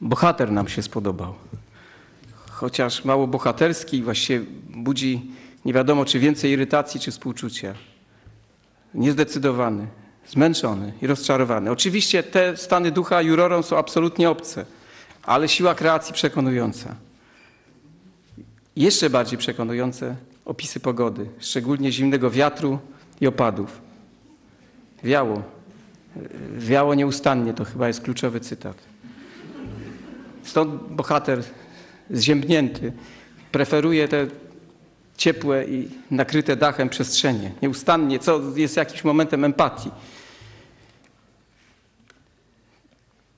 bohater nam się spodobał. Chociaż mało bohaterski, właściwie budzi nie wiadomo, czy więcej irytacji, czy współczucia. Niezdecydowany, zmęczony i rozczarowany. Oczywiście te stany ducha jurorom są absolutnie obce, ale siła kreacji przekonująca. Jeszcze bardziej przekonujące opisy pogody, szczególnie zimnego wiatru i opadów. Wiało. Wiało nieustannie, to chyba jest kluczowy cytat. Stąd bohater zziębnięty preferuje te ciepłe i nakryte dachem przestrzenie. Nieustannie, co jest jakimś momentem empatii.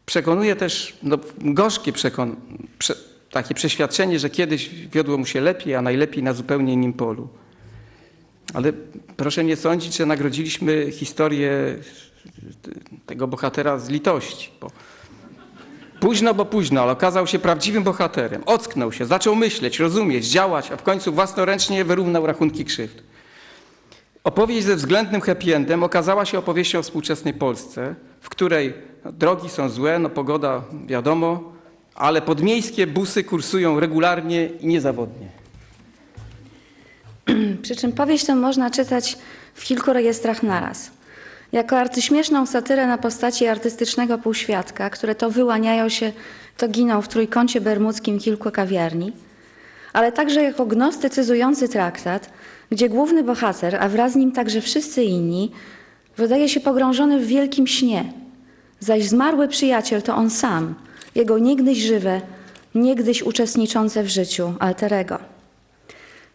Przekonuje też no, gorzkie przekon, prze, takie przeświadczenie, że kiedyś wiodło mu się lepiej, a najlepiej na zupełnie innym polu. Ale proszę nie sądzić, że nagrodziliśmy historię tego bohatera z litości. Bo późno, bo późno, ale okazał się prawdziwym bohaterem. Ocknął się, zaczął myśleć, rozumieć, działać, a w końcu własnoręcznie wyrównał rachunki krzywd. Opowieść ze względnym happy endem okazała się opowieścią o współczesnej Polsce, w której no, drogi są złe, no pogoda wiadomo, ale podmiejskie busy kursują regularnie i niezawodnie. Przy czym powieść tę można czytać w kilku rejestrach naraz. Jako arcyśmieszną satyrę na postaci artystycznego półświadka, które to wyłaniają się, to giną w trójkącie bermudzkim kilku kawiarni, ale także jako gnostycyzujący traktat, gdzie główny bohater, a wraz z nim także wszyscy inni, wydaje się pogrążony w wielkim śnie, zaś zmarły przyjaciel to on sam, jego niegdyś żywe, niegdyś uczestniczące w życiu alterego.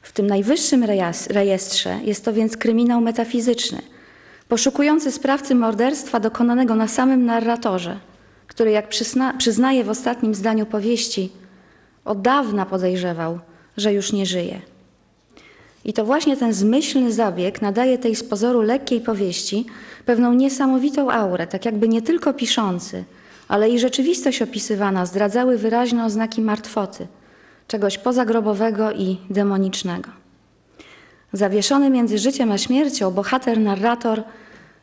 W tym najwyższym rejestrze jest to więc kryminał metafizyczny, poszukujący sprawcy morderstwa dokonanego na samym narratorze, który, jak przyzna- przyznaje w ostatnim zdaniu powieści, od dawna podejrzewał, że już nie żyje. I to właśnie ten zmyślny zabieg nadaje tej z pozoru lekkiej powieści pewną niesamowitą aurę, tak jakby nie tylko piszący, ale i rzeczywistość opisywana zdradzały wyraźne oznaki martwoty, czegoś pozagrobowego i demonicznego. Zawieszony między życiem a śmiercią, bohater narrator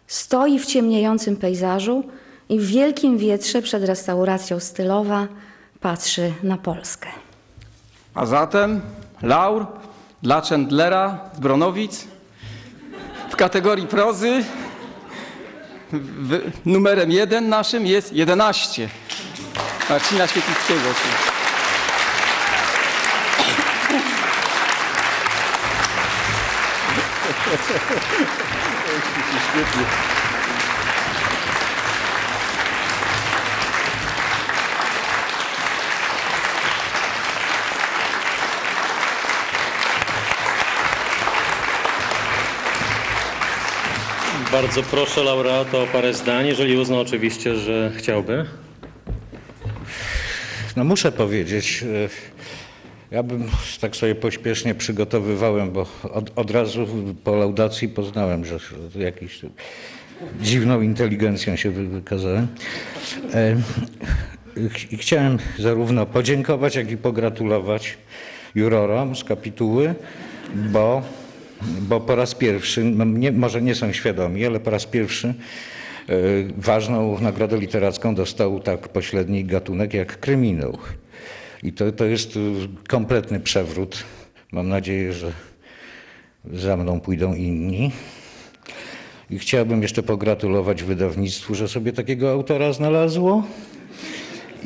stoi w ciemniejącym pejzażu i w wielkim wietrze przed restauracją stylowa patrzy na Polskę. A zatem laur dla Chandlera z Bronowic w kategorii prozy numerem jeden naszym jest 11. Marcina Świetlickiego. Bardzo proszę laureata o parę zdań, jeżeli uzna oczywiście, że chciałby. No muszę powiedzieć, e, ja bym tak sobie pośpiesznie przygotowywałem, bo od, od razu po laudacji poznałem, że jakiś dziwną inteligencją się wy- wykazałem. E, I chciałem zarówno podziękować, jak i pogratulować jurorom z kapituły, bo, bo po raz pierwszy, no nie, może nie są świadomi, ale po raz pierwszy e, ważną nagrodę literacką dostał tak pośredni gatunek jak kryminał. I to, to jest y, kompletny przewrót. Mam nadzieję, że za mną pójdą inni. I chciałbym jeszcze pogratulować wydawnictwu, że sobie takiego autora znalazło.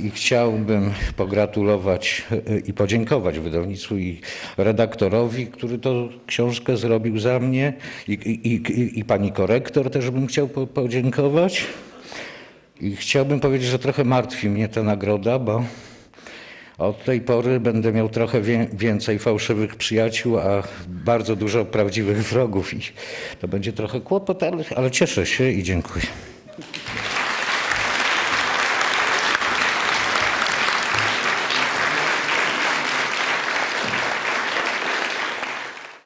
I chciałbym pogratulować y, i podziękować wydawnictwu i redaktorowi, który to książkę zrobił za mnie. I, i, i, i pani korektor też bym chciał po, podziękować. I chciałbym powiedzieć, że trochę martwi mnie ta nagroda, bo od tej pory będę miał trochę więcej fałszywych przyjaciół, a bardzo dużo prawdziwych wrogów. I to będzie trochę kłopot, ale, ale cieszę się i dziękuję.